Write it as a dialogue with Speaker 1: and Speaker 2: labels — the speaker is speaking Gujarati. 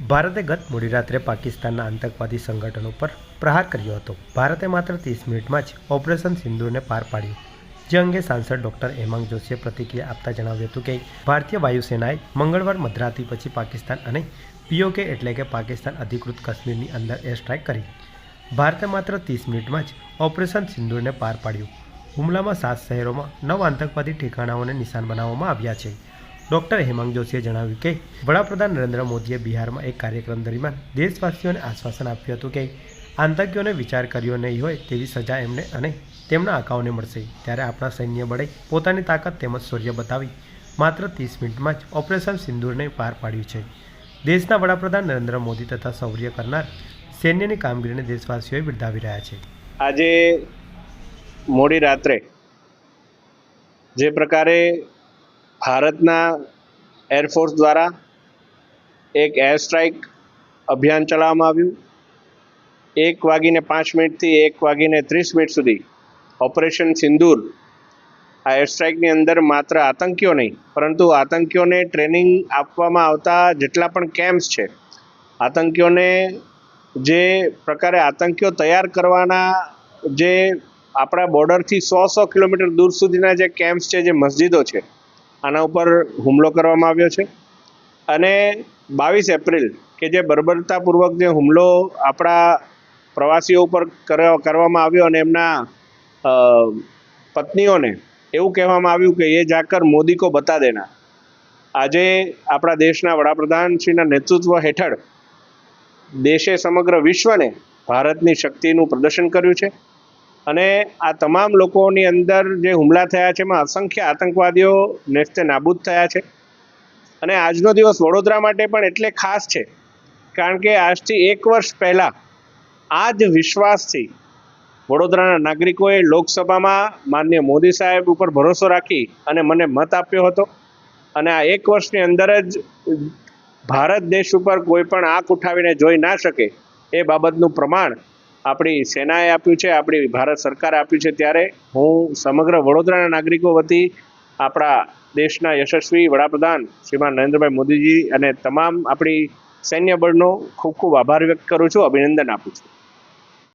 Speaker 1: ભારતે ગત મોડી રાત્રે પાકિસ્તાનના આતંકવાદી સંગઠનો પર પ્રહાર કર્યો હતો. ભારતે માત્ર ત્રીસ મિનિટમાં જ ઓપરેશન સિંદુરને પાર પાડ્યું. જે અંગે સાંસદ ડોક્ટર હેમાંગ જોશીએ પ્રતિક્રિયા આપતા જણાવ્યું હતું કે, ભારતીય વાયુસેનાએ મંગળવાર મધરાતી પછી પાકિસ્તાન અને પીઓકે એટલે કે પાકિસ્તાન અધિકૃત કાશ્મીરની અંદર એર સ્ટ્રાઇક કરી. ભારતે માત્ર ત્રીસ મિનિટમાં જ ઓપરેશન સિંદુરને પાર પાડ્યું. હુમલામાં સાત શહેરોમાં નવ આતંકવાદી ઠેકાણાઓને નિશાન બનાવવામાં આવ્યા છે. ડોક્ટર હેમાંગ જોશીએ જણાવ્યું કે, વડાપ્રધાન નરેન્દ્ર મોદીએ બિહારમાં એક કાર્યક્રમ દરમિયાન દેશવાસીઓને આશ્વાસન આપ્યું હતું કે, આતંકીઓને વિચાર કર્યો નહીં હોય તેવી સજા એમને અને તેમના આંકાઓને મળશે. ત્યારે આપણા સૈન્ય બળે પોતાની તાકાત તેમજ શૌર્ય બતાવી માત્ર ત્રીસ મિનિટમાં જ ઓપરેશન સિંદૂરને પાર પાડ્યું છે. દેશના વડાપ્રધાન નરેન્દ્ર મોદી તથા શૌર્ય કરનાર સૈન્યની કામગીરીને દેશવાસીઓએ બિરદાવી રહ્યા છે.
Speaker 2: આજે મોડી રાત્રે જે પ્રકારે ભારતના એરફોર્સ દ્વારા એક એર સ્ટ્રાઇક અભિયાન ચલાવવામાં આવ્યું. એક વાગીને પાંચ મિનિટથી એક વાગીને ત્રીસ મિનિટ સુધી ઓપરેશન સિંદૂર આ એર સ્ટ્રાઇકની અંદર માત્ર આતંકીઓ નહીં, પરંતુ આતંકીઓને ટ્રેનિંગ આપવામાં આવતા જેટલા પણ કેમ્પ્સ છે, આતંકીઓને જે પ્રકારે આતંકીઓ તૈયાર કરવાના જે આપણા બોર્ડરથી સો સો કિલોમીટર દૂર સુધીના જે કેમ્પ્સ છે, જે મસ્જિદો છે આના ઉપર હુમલો કરવામાં આવ્યો છે. અને બાવીસ એપ્રિલ કે જે બર્બરતાપૂર્વક જે હુમલો આપણા પ્રવાસીઓ ઉપર કર- કરવામાં આવ્યો અને એમના પત્નીઓને એવું કહેવામાં આવ્યું કે એ જાકર મોદી કો બતા દેના. આજે આપણા દેશના વડાપ્રધાનશ્રીના નેતૃત્વ હેઠળ દેશે સમગ્ર વિશ્વને ભારતની શક્તિનું પ્રદર્શન કર્યું છે. અને આ તમામ લોકોની અંદર જે હુમલા થયા છે, એમાં અસંખ્ય આતંકવાદીઓ નેસ્તે નાબૂદ થયા છે. અને આજનો દિવસ વડોદરા માટે પણ એટલે ખાસ છે, કારણ કે આજથી એક વર્ષ પહેલાં આ જ વિશ્વાસથી વડોદરાના નાગરિકોએ લોકસભામાં માનનીય મોદી સાહેબ ઉપર ભરોસો રાખી અને મને મત આપ્યો હતો. અને આ એક વર્ષની અંદર જ ભારત દેશ ઉપર કોઈ પણ આંખ ઉઠાવીને જોઈ ના શકે એ બાબતનું પ્રમાણ આપણી સેનાએ આપ્યું છે, આપણી ભારત સરકારે આપ્યું છે, ત્યારે હું સમગ્ર વડોદરાના નાગરિકો વતી આપણા દેશના યશસ્વી વડાપ્રધાન શ્રીમાન નરેન્દ્રભાઈ મોદીજી અને તમામ આપણી સૈન્ય બળનો ખૂબ ખૂબ આભાર વ્યક્ત કરું છું, અભિનંદન આપું છું.